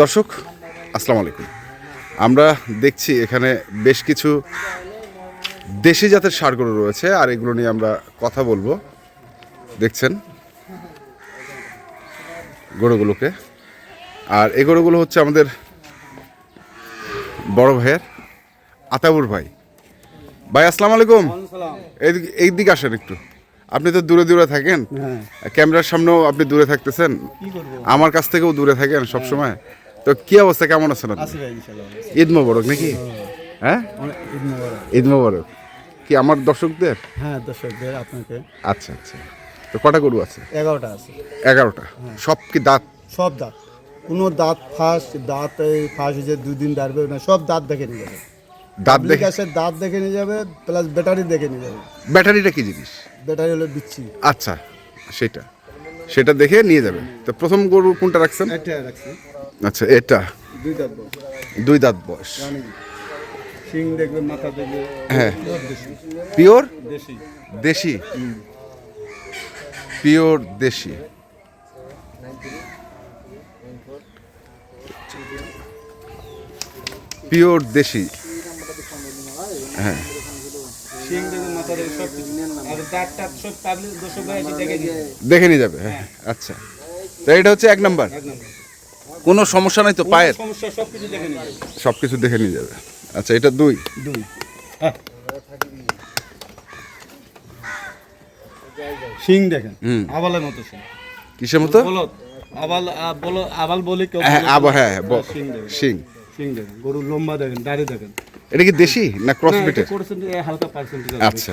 দর্শক আসসালামু আলাইকুম। আমরা দেখছি এখানে বেশ কিছু দেশি জাতের গরু রয়েছে আর এগুলো নিয়ে আমরা কথা বলব। দেখছেন গরুগুলোকে। আর এই গরুগুলো হচ্ছে আমাদের বড় ভাইয়ের আতাবুর ভাই। ভাই আসসালামু আলাইকুম। এইদিকে এই দিকে আসেন একটু। আপনি তো দূরে দূরে থাকেন। ক্যামেরার সামনেও আপনি দূরে থাকতেছেন। আমার কাছ থেকেও দূরে থাকেন সব সময় তো কি অবস্থা? কেমন আছেন আপনি? ঈদ মোবারক নাকি? হ্যাঁ? ঈদ মোবারক। কি আমার দর্শকদের? হ্যাঁ দর্শকদের আপনাকে। আচ্ছা আচ্ছা। তো কটা গরু আছে? এগারোটা আছে। এগারোটা। সব কি দাঁত? সব দাঁত। কোনো দাঁত ফাঁস দাঁত ফাঁস হয়েছে দুই দিন দাঁড়বে না সব দাঁত দেখে নিয়ে যাবে দাঁত দেখে গ্যাসের দাঁত দেখে নিয়ে যাবে প্লাস ব্যাটারি দেখে নিয়ে যাবে। ব্যাটারিটা কি জিনিস? ব্যাটারি হলো বিচ্ছি। আচ্ছা সেটা। সেটা দেখে নিয়ে যাবে। তো প্রথম গরু কোনটা রাখছেন? একটা রাখছি। আচ্ছা এটা। দুই দাঁত বল দুই দাঁত বয়স। শিং দেখবে মাথা দেখবে। হ্যাঁ। পিওর দেশি। দেশি। পিওর দেশি। পিওর দেশি। হ্যাঁ। দেখে নিয়ে যাবে হ্যাঁ। আচ্ছা। তো এটা হচ্ছে এক নাম্বার। কোনো সমস্যা নাই তো পায়ের? সব কিছু দেখে নিয়ে যাবে। আচ্ছা এটা দুই। দুই হ্যাঁ শিং দেখেন। আবালের মতো শিং। কিসের মতো? আবাল বলো আবাল বলি কেউ হ্যাঁ বলে। হ্যাঁ হ্যাঁ শিং দেখেন। শিং। শিং দেখেন গরু লম্বা দেখেন দাড়ি দেখেন। এটা কি দেশি না ক্রস বিটের হালকা পার্সেন্টেজ আচ্ছা।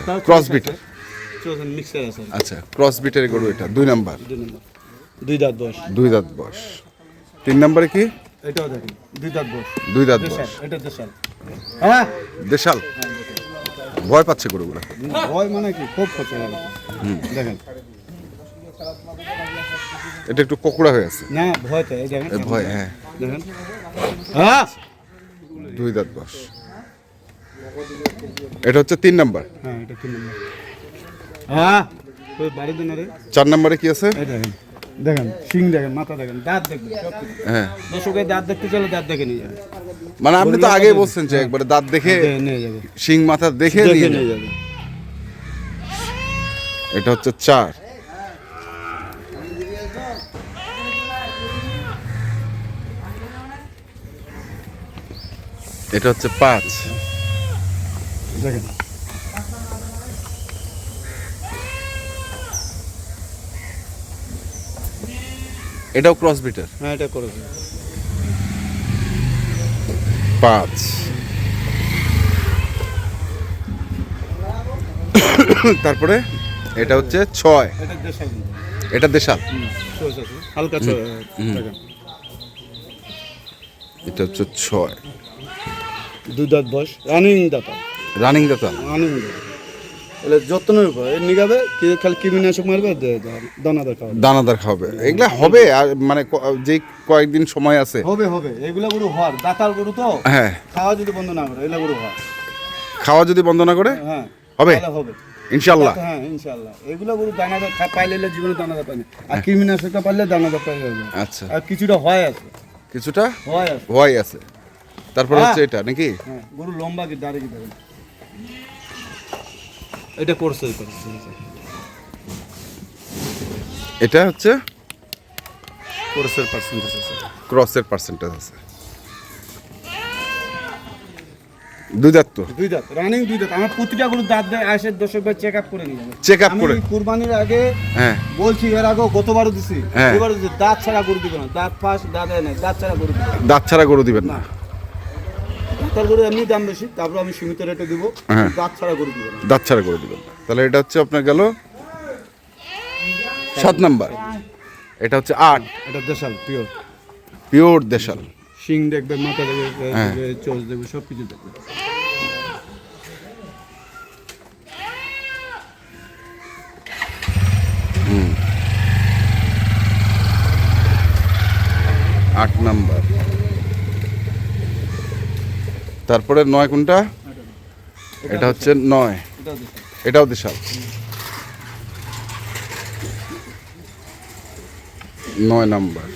মিক্সার আছে। আচ্ছা ক্রস বিটের গরু এটা। দুই নাম্বার দুই নম্বর দুই দাঁত বয়স। দুই দাঁত বয়স। তিন নাম্বারে কি? এটাও দেখেন দুই দাঁত বয়স। দুই দাঁত বয়স। এটা দেশাল। হ্যাঁ? দেশাল? ভয় পাচ্ছে গরুগুলো। ভয় মানে কি? খুব খরচা দেখেন। এটা একটু কোকড়া হয়ে আছে। না ভয় তো এই দেখেন। ভয় হ্যাঁ। দেখেন। হ্যাঁ? দুই দাঁত বয়স। এটা হচ্ছে তিন নাম্বার। হ্যাঁ এটা তিন নম্বর। হ্যাঁ চার নাম্বারে কি আছে? দেখেন দেখেন মাথা দেখেন দাঁত দেখবেন হ্যাঁ। দর্শকের দাঁত দেখতে চলে দাঁত দেখে নিয়ে যাবে। মানে আপনি তো আগেই বলছেন যে একবারে দাঁত দেখে নিয়ে যাবে। শিং মাথা দেখে নিয়ে। যাবে। এটা হচ্ছে চার। এটা হচ্ছে পাঁচ। দেখেন। এটাও ক্রস বিটার হ্যাঁ এটা করেছে পাঁচ। তারপরে এটা হচ্ছে ছয়। এটা দেশাল। হালকা এটা হচ্ছে ছয়। দুই দাঁত বয়স। রানিং দাঁতা। রানিং দাতাল রানিং এলে যত্নের উপর। নিগাবে কি খালি কীটনাশক মারবে দে- দে- দানা দেখা হবে দানাদার খাবে এগুলা হবে আর মানে যে কয়েকদিন সময় আছে। হবে হবে। এগুলা গরু হওয়ার। দাতাল গরু তো? হ্যাঁ। খাওয়া যদি বন্ধ না করে এগুলা গরু হয় খাওয়া যদি বন্ধ না করে? হ্যাঁ। হবে? হবে। ইনশাল্লাহ হ্যাঁ ইনশাল্লাহ এগুলা গরু দানাদার পাইলে জীবনে দানাদার পাই আর কীটনাশকটা পারলে দানাদার পাই যাবে। আচ্ছা। আর কিছুটা হয় আছে। কিছুটা হয় আছে। ভয় আছে। তারপর হ্যাঁ। হচ্ছে এটা নাকি? হ্যাঁ গরু লম্বা কি দাঁড়িয়ে এটা এটা হচ্ছে? কোর্সের পার্সেন্টেজ আছে। ক্রসের পার্সেন্টেজ আছে। দুই দাঁত তো? দুই দাঁত রানিং দুই দাঁত। আমার প্রতিটা গরু দাঁত দেয় আসে দর্শক ভাই চেক আপ করে নিয়ে যাবে। Up আমি করে? কুরবানির আগে হ্যাঁ। বলছি এর আগেও গতবারও দিছি। হ্যাঁ। এবারও দিছি দাঁত ছাড়া গরু দিবে না। দাঁত ফাঁস দাঁত নেই দাঁত ছাড়া গরু দিবে দাঁত ছাড়া গরু দিবেন না। দাঁতার গরু এমনি দাম বেশি তারপর আমি সীমিত রেটে দিব। হ্যাঁ। দাঁত ছাড়া গরু দিবে না। দাঁত ছাড়া গরু দিবেন তাহলে এটা হচ্ছে আপনার গেল সাত নাম্বার। এটা হচ্ছে আট। এটা দেশাল পিওর পিওর দেশাল। শিং দেখবে মাথা দেখবে হ্যাঁ। দেখবে, চোখ দেখবে সব কিছু দেখবে। আট নাম্বার। তারপরে নয় কোনটা? এটা হচ্ছে নয়। এটাও দিশাল নয় নাম্বার।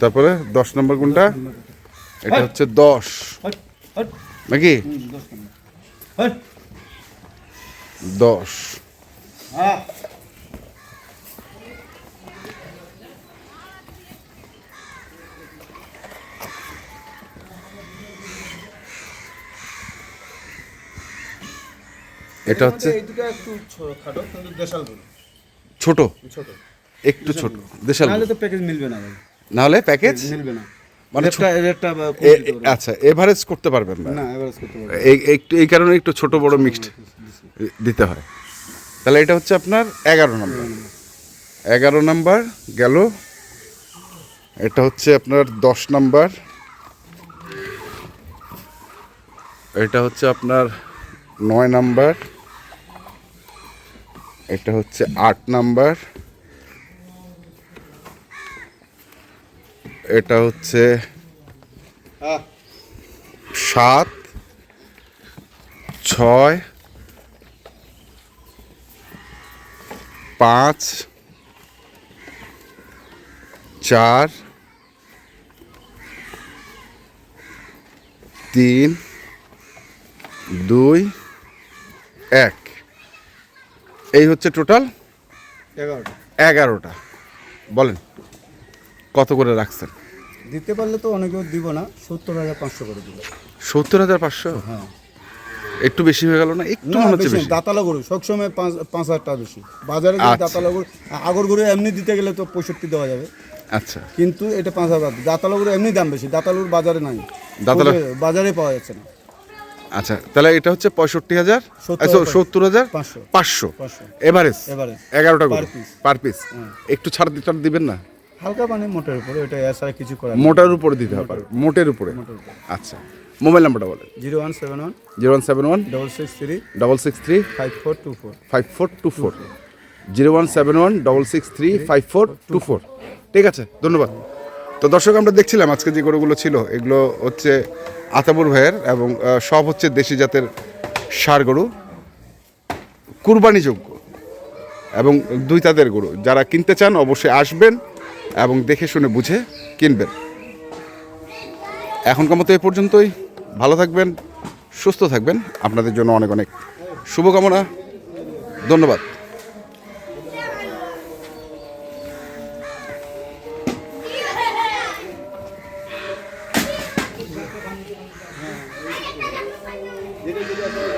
তারপরে দশ নম্বর কোনটা? এটা হচ্ছে দশ। নাকি? দশ। এটা হচ্ছে? ছোট? ছোট। একটু ছোট। দেশাল নাহলে তো প্যাকেজ মিলবে না নাহলে প্যাকেজ মিলবে না। মানে। আচ্ছা এভারেজ করতে পারবেন না। এই কারণে একটু ছোট বড় মিক্সড দিতে হয়। তাহলে এটা হচ্ছে আপনার এগারো নম্বর। এগারো নাম্বার গেল। এটা হচ্ছে আপনার দশ নম্বর। এটা হচ্ছে আপনার নয় নাম্বার। এটা হচ্ছে আট নাম্বার। এটা হচ্ছে সাত, ছয় পাঁচ চার তিন দুই এক। এই হচ্ছে টোটাল এগারোটা। এগারোটা। বলেন কত করে রাখছেন? দিতে পারলে তো অনেকেও দিব না সত্তর হাজার পাঁচশো করে দিব। সত্তর হাজার পাঁচশো? হ্যাঁ। একটু বেশি হয়ে গেল না? একটু মনে হচ্ছে বেশি দাতালা গরু সবসময় পাঁচ পাঁচ হাজার টাকা বেশি। বাজারে যদি আচ্ছা। দাতালা গরু আগর গরু এমনি দিতে গেলে তো পঁয়ষট্টি দেওয়া যাবে। আচ্ছা। কিন্তু এটা পাঁচ হাজার দাতালা গরু এমনি দাম বেশি দাতালা গরু বাজারে নাই। দাতালা- বাজারে পাওয়া যাচ্ছে না। আচ্ছা তাহলে এটা হচ্ছে পঁয়ষট্টি হাজার সত্তর হাজার। পাঁচশো। এভারেজ। এগারোটা করে Per পার পিস? হ্যাঁ। একটু ছাড় দিতে দিবেন না? হালকা পানি মোটের উপরে এটা এছাড়া কিছু নেই। মোটার উপরে দিতে হবে। মোটের উপরে। আচ্ছা। মোবাইল নাম্বারটা বলেন। Zero one seven one zero one seven one double six three double six three five four two four five four two four zero one seven one double six three five four two four ঠিক আছে ধন্যবাদ। তো দর্শক আমরা দেখছিলাম আজকে যে গরুগুলো ছিল এগুলো হচ্ছে আতাবুর ভাইয়ের এবং সব হচ্ছে দেশি জাতের সার গরু কুরবানিযোগ্য এবং দুই তাদের গরু। যারা কিনতে চান অবশ্যই আসবেন এবং দেখে শুনে বুঝে কিনবেন। এখনকার মতো এ পর্যন্তই। ভালো থাকবেন সুস্থ থাকবেন। আপনাদের জন্য অনেক অনেক শুভকামনা। ধন্যবাদ। You.